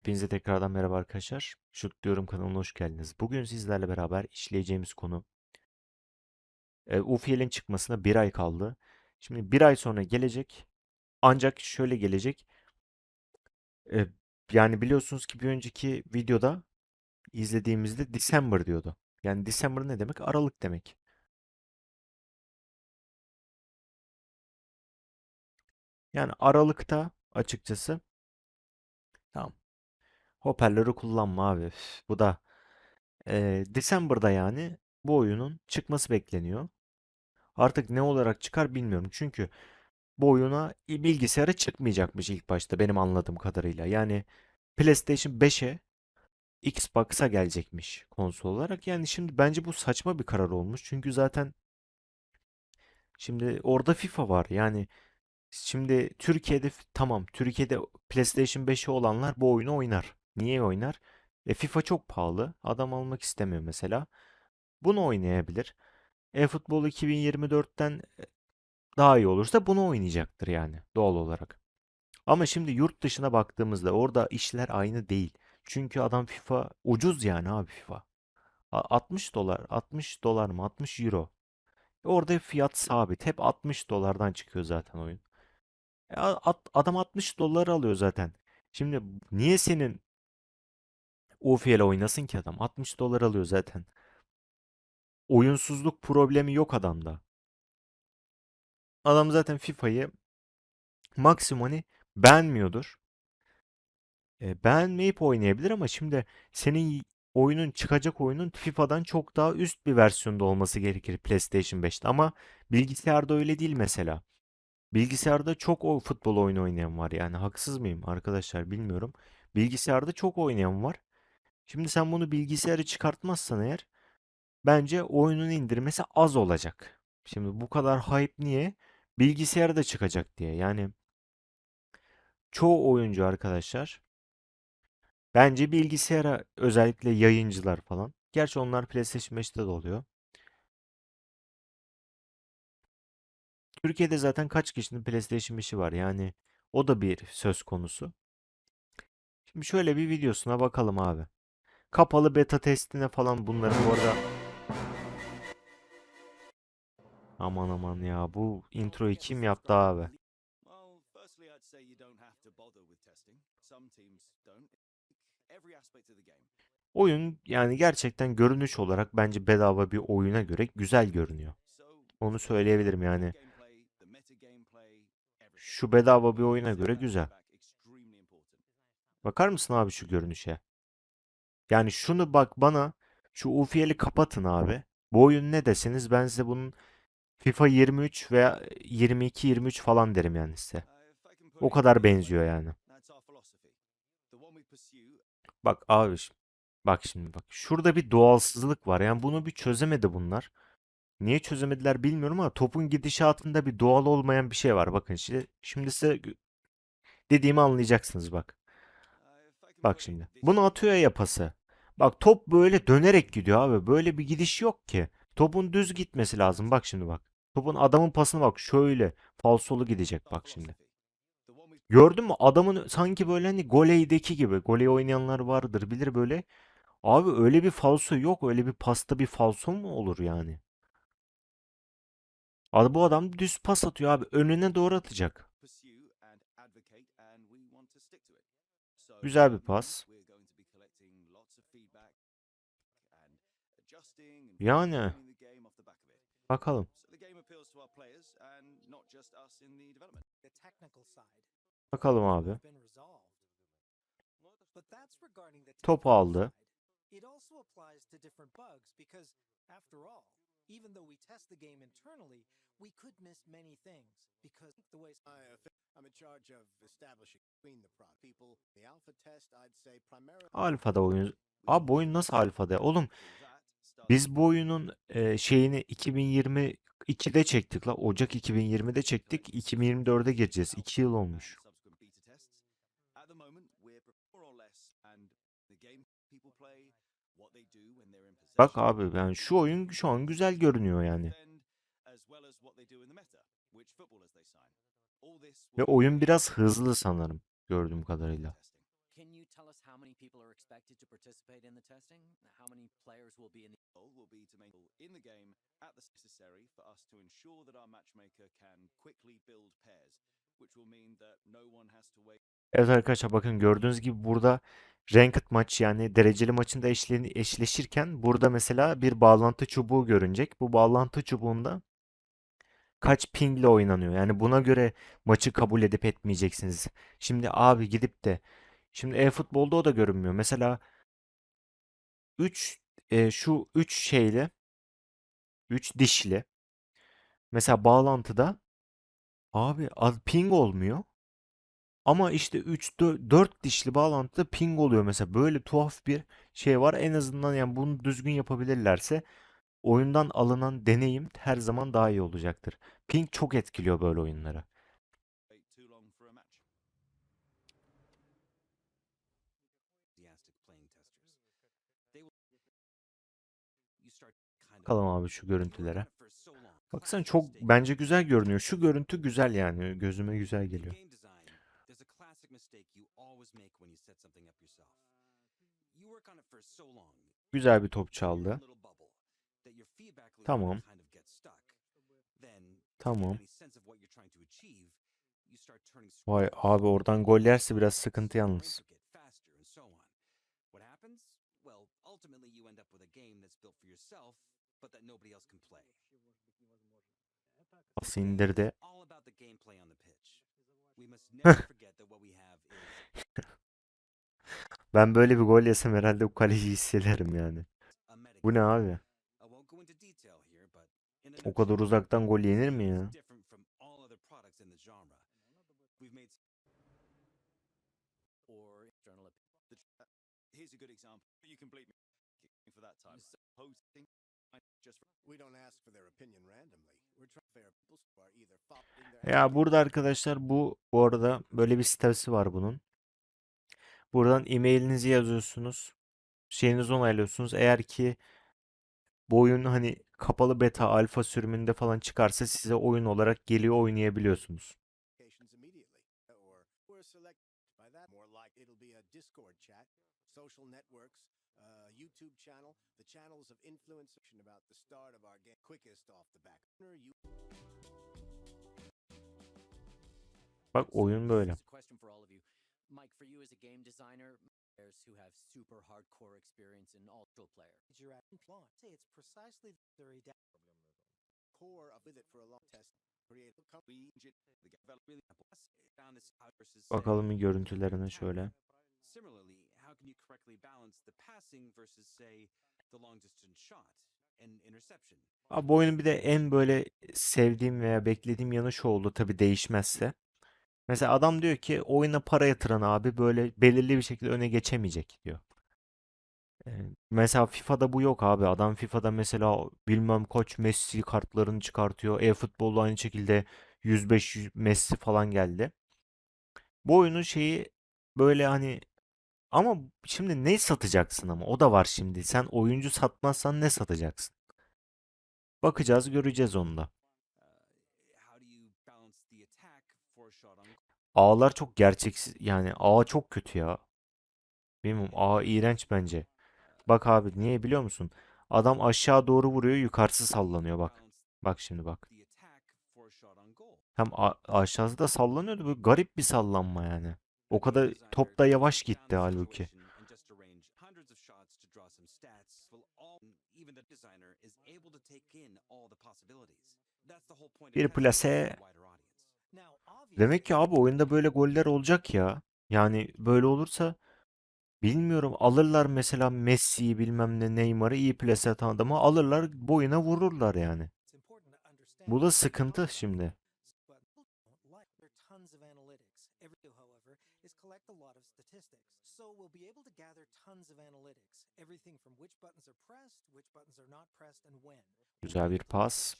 Hepinize tekrardan merhaba arkadaşlar. Şut diyorum kanalına hoş geldiniz. Bugün sizlerle beraber işleyeceğimiz konu e, UFL'in çıkmasına bir ay kaldı. Şimdi bir ay sonra gelecek. Ancak şöyle gelecek. E, yani biliyorsunuz ki bir önceki videoda izlediğimizde December diyordu. Yani December ne demek? Aralık demek. Yani Aralık'ta açıkçası tamam. Hoparlörü kullanma abi. Bu da e, December'da yani bu oyunun çıkması bekleniyor. Artık ne olarak çıkar bilmiyorum. Çünkü bu oyuna bilgisayara çıkmayacakmış ilk başta benim anladığım kadarıyla. Yani PlayStation 5'e, Xbox'a gelecekmiş konsol olarak. Yani şimdi bence bu saçma bir karar olmuş. Çünkü zaten şimdi orada FIFA var. Yani şimdi Türkiye'de tamam Türkiye'de PlayStation 5'i olanlar bu oyunu oynar. Niye oynar? E FIFA çok pahalı. Adam almak istemiyor mesela. Bunu oynayabilir. E-Futbol 2024'ten daha iyi olursa bunu oynayacaktır yani doğal olarak. Ama şimdi yurt dışına baktığımızda orada işler aynı değil. Çünkü adam FIFA ucuz yani abi FIFA. A- 60 dolar, 60 dolar mı 60 euro. E Orada fiyat sabit. Hep 60 dolardan çıkıyor zaten oyun. E adam 60 dolar alıyor zaten. Şimdi niye senin UFL oynasın ki adam? 60 dolar alıyor zaten. Oyunsuzluk problemi yok adamda. Adam zaten FIFA'yı maksimum hani beğenmiyordur. E, beğenmeyip oynayabilir ama şimdi senin oyunun çıkacak oyunun FIFA'dan çok daha üst bir versiyonda olması gerekir PlayStation 5'te ama bilgisayarda öyle değil mesela. Bilgisayarda çok o futbol oyunu oynayan var yani haksız mıyım arkadaşlar bilmiyorum. Bilgisayarda çok oynayan var. Şimdi sen bunu bilgisayara çıkartmazsan eğer bence oyunun indirmesi az olacak. Şimdi bu kadar hype niye? Bilgisayara da çıkacak diye. Yani çoğu oyuncu arkadaşlar Bence bilgisayara özellikle yayıncılar falan. Gerçi onlar PlayStation 5'te de oluyor. Türkiye'de zaten kaç kişinin PlayStation 5'i var yani o da bir söz konusu. Şimdi şöyle bir videosuna bakalım abi. Kapalı beta testine falan bunların bu arada aman aman ya bu introyu kim yaptı abi? Oyun yani gerçekten görünüş olarak bence bedava bir oyuna göre güzel görünüyor. Onu söyleyebilirim yani. Şu bedava bir oyuna göre güzel. Bakar mısın abi şu görünüşe? Yani şunu bak bana şu UFL'i kapatın abi. Bu oyun ne deseniz ben size bunun FIFA 23 veya 22-23 falan derim yani size. O kadar benziyor yani. Bak abi bak şimdi bak. Şurada bir doğalsızlık var. Yani bunu bir çözemedi bunlar. Niye çözemediler bilmiyorum ama topun gidişatında bir doğal olmayan bir şey var. Bakın şimdi, şimdi size dediğimi anlayacaksınız bak. Bak şimdi. Bunu atıyor ya yapası. Bak top böyle dönerek gidiyor abi. Böyle bir gidiş yok ki. Topun düz gitmesi lazım. Bak şimdi bak. Topun adamın pasına bak şöyle falsolu gidecek bak şimdi. Gördün mü? Adamın sanki böyle hani goley'deki gibi. Goley oynayanlar vardır bilir böyle. Abi öyle bir falso yok. Öyle bir pasta bir falso mu olur yani? Abi bu adam düz pas atıyor abi. Önüne doğru atacak. pursue and advocate that's regarding the Topu technical aldı. Alfa'da oyun. Abi oyun nasıl alfada? Oğlum biz bu oyunun e, şeyini 2022'de çektik la. Ocak 2020'de çektik. 2024'e gireceğiz. 2 yıl olmuş. Bak abi yani şu oyun şu an güzel görünüyor yani. Ve oyun biraz hızlı sanırım gördüğüm kadarıyla. Tell us how many people are expected to participate in the testing? How many players will be in the goal will be to make in the game at the necessary for us to ensure that our matchmaker can quickly build pairs, which will mean that no one has to wait Evet arkadaşlar bakın gördüğünüz gibi burada ranked maç yani dereceli maçında eşle- eşleşirken burada mesela bir bağlantı çubuğu görünecek. Bu bağlantı çubuğunda kaç pingle oynanıyor. Yani buna göre maçı kabul edip etmeyeceksiniz. Şimdi abi gidip de şimdi e-futbolda o da görünmüyor. Mesela 3 şu 3 şeyle 3 dişli mesela bağlantıda abi ping olmuyor. Ama işte 3 4 dişli bağlantıda ping oluyor mesela. Böyle tuhaf bir şey var. En azından yani bunu düzgün yapabilirlerse oyundan alınan deneyim her zaman daha iyi olacaktır. Ping çok etkiliyor böyle oyunları. too long for a match. enthusiastic playing testers? They will. You start kind of. Bakalım abi şu "You work on görüntülere. Baksana çok bence güzel görünüyor. Şu görüntü güzel yani. Gözüme güzel geliyor. Güzel bir top çaldı. Tamam. Tamam. Vay abi oradan gol yerse biraz sıkıntı yalnız. intricate, faster, and so on. What happens? Well, ultimately you end up with a game that's built for yourself, but that nobody else can play. Pas The game is indirdi. all about the gameplay on the pitch. We must never forget that what we have is Ben böyle bir gol yesem herhalde bu kaleci hissederim yani. Bu ne abi? O kadar uzaktan gol the yenir mi ya? different from all other products in the genre. We've made or external op- The tr- uh, here's a good example. You can bleep me for that time. Hosting I just We don't ask for their opinion randomly. We're trying to fair people who are either following their Ya burada arkadaşlar bu bu arada böyle bir sitesi var bunun. Buradan e-mailinizi yazıyorsunuz. Şeyinizi onaylıyorsunuz. Eğer ki bu oyun hani kapalı beta, alfa sürümünde falan çıkarsa size oyun olarak geliyor oynayabiliyorsunuz. YouTube channel, the channels of influence about the start of our game. Quickest off the back. You Bak oyun böyle. Question for all of you. Mike, for you as a game designer, players who have super hardcore experience in ultra player. Say it's precisely adaptive. core of it for a long test. The Bakalım görüntülerine şöyle. Similarly, how can you correctly balance the passing versus say the long distance shot and interception? Abi bu oyunun bir de en böyle sevdiğim veya beklediğim yanı şu oldu tabii değişmezse. Mesela adam diyor ki oyuna para yatıran abi böyle belirli bir şekilde öne geçemeyecek diyor. Mesela FIFA'da bu yok abi. Adam FIFA'da mesela bilmem kaç Messi kartlarını çıkartıyor. E-futbolda aynı şekilde 105 100 Messi falan geldi. Bu oyunun şeyi böyle hani ama şimdi ne satacaksın ama o da var şimdi. Sen oyuncu satmazsan ne satacaksın? Bakacağız, göreceğiz onu da. Ağlar çok gerçeksiz. Yani ağ çok kötü ya. Bilmiyorum ağ iğrenç bence. Bak abi niye biliyor musun? Adam aşağı doğru vuruyor, yukarısı sallanıyor bak. Bak şimdi bak. Hem aşağısı da sallanıyordu. Böyle garip bir sallanma yani. O kadar top da yavaş gitti halbuki. Bir plase. Demek ki abi oyunda böyle goller olacak ya. Yani böyle olursa bilmiyorum alırlar mesela Messi'yi bilmem ne Neymar'ı iyi plase atan adamı alırlar boyuna vururlar yani. Bu da sıkıntı şimdi. but people don't like. There are tons of analytics. Every do, however, is collect a lot of statistics. So we'll be able to gather tons of analytics. Everything from which buttons are pressed, which buttons are not pressed, and when. Güzel bir pas.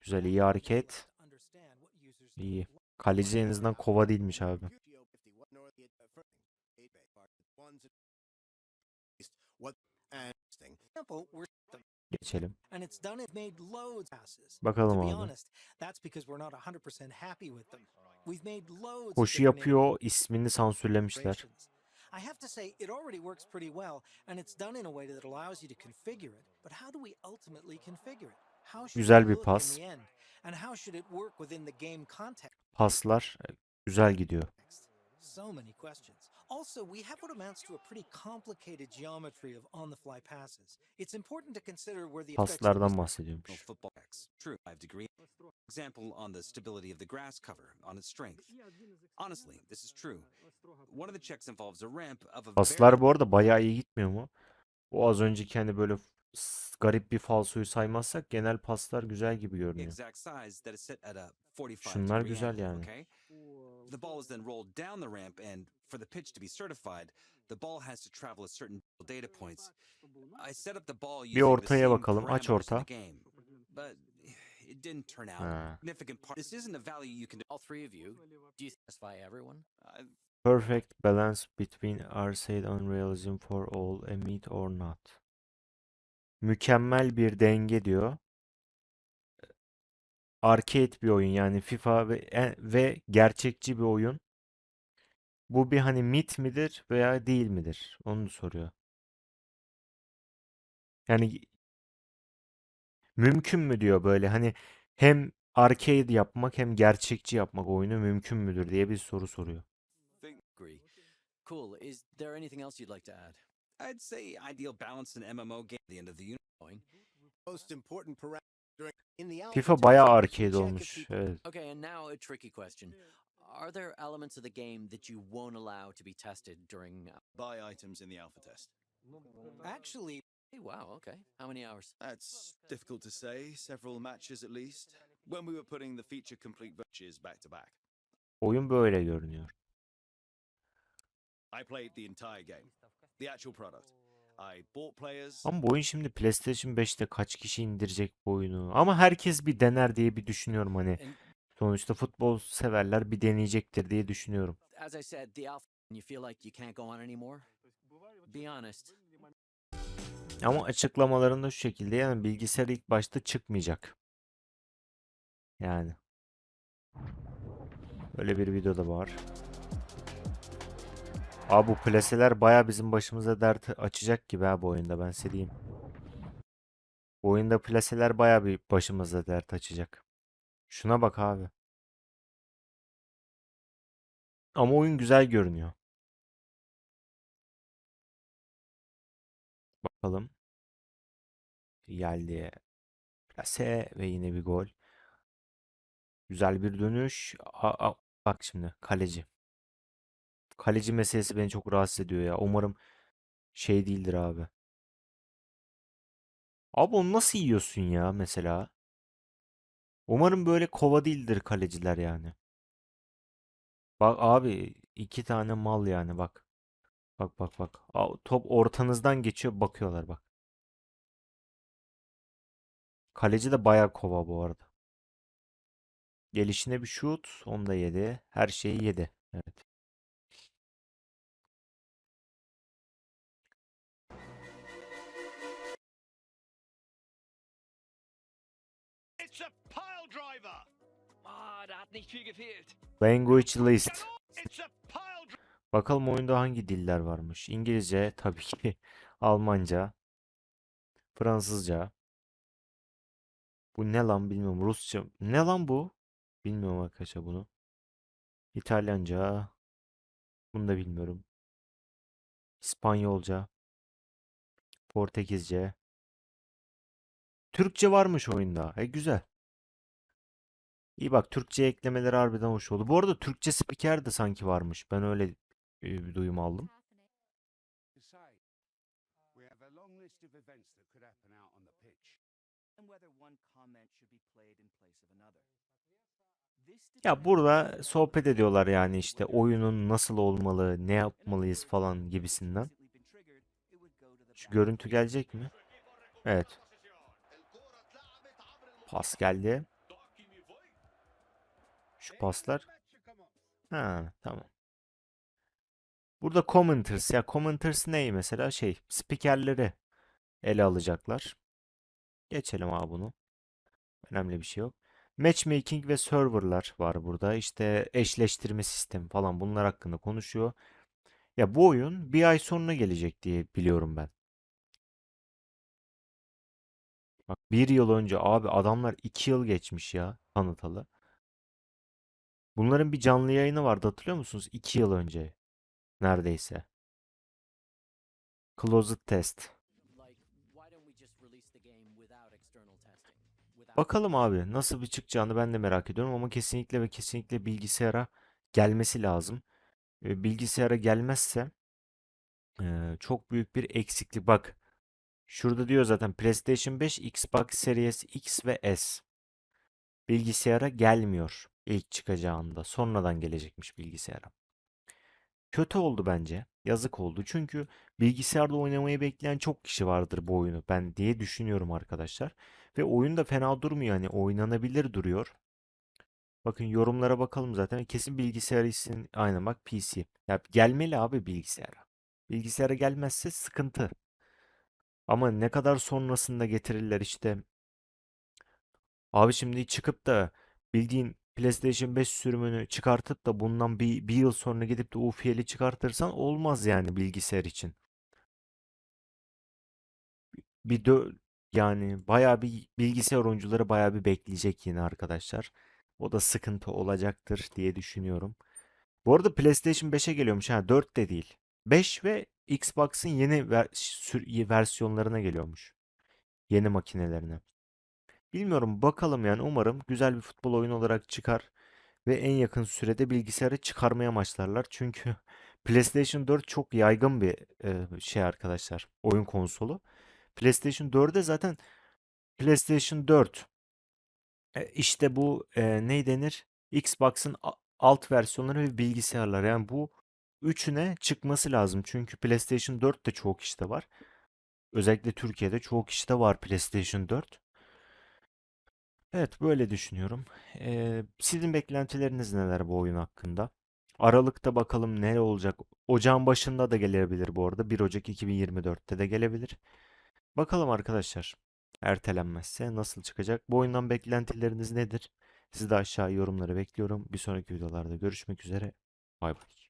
Güzel iyi hareket. İyi. Kaleci en azından kova değilmiş abi. Geo 51 North the first eight bay part ones that- what and thing. example, we're Geçelim. Bakalım abi. honest, that's because we're not 100% happy with them. We've made loads of Koşu yapıyor, ismini sansürlemişler. I have to say, it already works pretty well, and it's done in a way that allows you to configure it. But how do we ultimately configure it? How should Güzel it bir pas. in the end? And how should it work within the game context? Paslar güzel gidiyor. So many questions. Also, we have what amounts to a pretty complicated geometry of on-the-fly passes. It's important to consider where the effects Paslardan bahsediyormuş. True, five degree. Example on the stability of the grass cover, on its strength. Honestly, this is true. One of the checks involves a ramp of a Paslar bu arada bayağı iyi gitmiyor mu? O az önceki hani böyle garip bir falsoyu saymazsak genel paslar güzel gibi görünüyor. exact size that is set at a 45 Şunlar güzel yani. The ball is then rolled down the ramp and for the pitch to be certified, the ball has to travel a certain data points. I set up the ball using the ortaya bakalım. Aç orta. But it didn't turn out. Ha. Significant part. This isn't a value you can all three of you, do you satisfy everyone? Perfect balance between arcade and realism for all, a myth or not. Mükemmel bir denge diyor. Arcade bir oyun yani FIFA ve, e- ve gerçekçi bir oyun. Bu bir hani mit midir veya değil midir? Onu soruyor. Yani mümkün mü diyor böyle hani hem arcade yapmak hem gerçekçi yapmak oyunu mümkün müdür diye bir soru soruyor. Cool. Is there anything else you'd like to add? I'd say ideal balance in MMO game at the end of the. Most important parameter FIFA bayağı arcade olmuş. Evet. Okay, and now a tricky question. Are there elements of the game that you won't allow to be tested during? uh, buy items in the alpha test. Actually, Hey, wow. Okay. How many hours? That's difficult to say. Several matches at least. When we were putting the feature complete matches back to back, Oyun böyle görünüyor. I played the entire game, the actual product. I bought players. Ama bu oyun şimdi PlayStation 5'te kaç kişi indirecek bu oyunu? Ama herkes bir dener diye bir düşünüyorum hani. Sonuçta futbol severler bir deneyecektir diye düşünüyorum. as I said, the alpha. You feel like you can't go on anymore. Be honest. Ama açıklamalarında şu şekilde yani bilgisayar ilk başta çıkmayacak. Yani. Öyle bir video da var. Abi bu plaseler baya bizim başımıza dert açacak gibi ha bu oyunda ben size. Bu oyunda plaseler baya bir başımıza dert açacak. Şuna bak abi. Ama oyun güzel görünüyor. Bakalım. Geldi. Plase ve yine bir gol. Güzel bir dönüş. A- a- bak şimdi kaleci. Kaleci meselesi beni çok rahatsız ediyor ya. Umarım şey değildir abi. Abi onu nasıl yiyorsun ya mesela? Umarım böyle kova değildir kaleciler yani. Bak abi iki tane mal yani bak. Bak bak bak. Aa, top ortanızdan geçiyor bakıyorlar bak. Kaleci de bayağı kova bu arada. Gelişine bir şut. Onu da yedi. Her şeyi yedi. Evet. It's a pile driver. Ah. Language list. It's a pile driver. Bakalım oyunda hangi diller varmış. İngilizce tabii ki. Almanca. Fransızca. Bu ne lan bilmiyorum. Rusça. Ne lan bu? Bilmiyorum arkadaşlar bunu. İtalyanca. Bunu da bilmiyorum. İspanyolca. Portekizce. Türkçe varmış oyunda. E güzel. İyi bak Türkçe eklemeleri harbiden hoş oldu. Bu arada Türkçe spiker de sanki varmış. Ben öyle bir duyum aldım. Ya burada sohbet ediyorlar yani işte oyunun nasıl olmalı, ne yapmalıyız falan gibisinden. Şu görüntü gelecek mi? Evet. Pas geldi. Şu paslar. Ha, tamam. Burada commenters ya commenters ne mesela şey spikerleri ele alacaklar. Geçelim abi bunu. Önemli bir şey yok. Matchmaking ve serverlar var burada. İşte eşleştirme sistemi falan bunlar hakkında konuşuyor. Ya bu oyun bir ay sonra gelecek diye biliyorum ben. Bak bir yıl önce abi adamlar iki yıl geçmiş ya tanıtalı. Bunların bir canlı yayını vardı hatırlıyor musunuz? İki yıl önce neredeyse. Closet Test. Bakalım abi nasıl bir çıkacağını ben de merak ediyorum ama kesinlikle ve kesinlikle bilgisayara gelmesi lazım. Bilgisayara gelmezse çok büyük bir eksiklik. Bak şurada diyor zaten PlayStation 5, Xbox Series X ve S. Bilgisayara gelmiyor ilk çıkacağında. Sonradan gelecekmiş bilgisayara. Kötü oldu bence. Yazık oldu. Çünkü bilgisayarda oynamayı bekleyen çok kişi vardır bu oyunu. Ben diye düşünüyorum arkadaşlar. Ve oyun da fena durmuyor. Hani oynanabilir duruyor. Bakın yorumlara bakalım zaten. Kesin bilgisayar için. Aynen bak PC. Ya gelmeli abi bilgisayara. Bilgisayara gelmezse sıkıntı. Ama ne kadar sonrasında getirirler işte. Abi şimdi çıkıp da bildiğin PlayStation 5 sürümünü çıkartıp da bundan bir, bir yıl sonra gidip de UFL'i çıkartırsan olmaz yani bilgisayar için. Bir dö yani bayağı bir bilgisayar oyuncuları bayağı bir bekleyecek yine arkadaşlar. O da sıkıntı olacaktır diye düşünüyorum. Bu arada PlayStation 5'e geliyormuş ha 4 de değil. 5 ve Xbox'ın yeni ver- versiyonlarına geliyormuş. Yeni makinelerine. Bilmiyorum bakalım yani umarım güzel bir futbol oyunu olarak çıkar ve en yakın sürede bilgisayara çıkarmaya amaçlarlar. Çünkü PlayStation 4 çok yaygın bir e, şey arkadaşlar oyun konsolu. PlayStation 4'e zaten PlayStation 4 e, işte bu e, ne denir? Xbox'ın alt versiyonları ve bilgisayarlar. Yani bu üçüne çıkması lazım. Çünkü PlayStation 4 de çoğu kişide var. Özellikle Türkiye'de çoğu kişide var PlayStation 4. Evet, böyle düşünüyorum. Ee, sizin beklentileriniz neler bu oyun hakkında? Aralıkta bakalım ne olacak. Ocağın başında da gelebilir bu arada. 1 Ocak 2024'te de gelebilir. Bakalım arkadaşlar. Ertelenmezse nasıl çıkacak? Bu oyundan beklentileriniz nedir? Sizi de aşağı yorumları bekliyorum. Bir sonraki videolarda görüşmek üzere. Bay bay.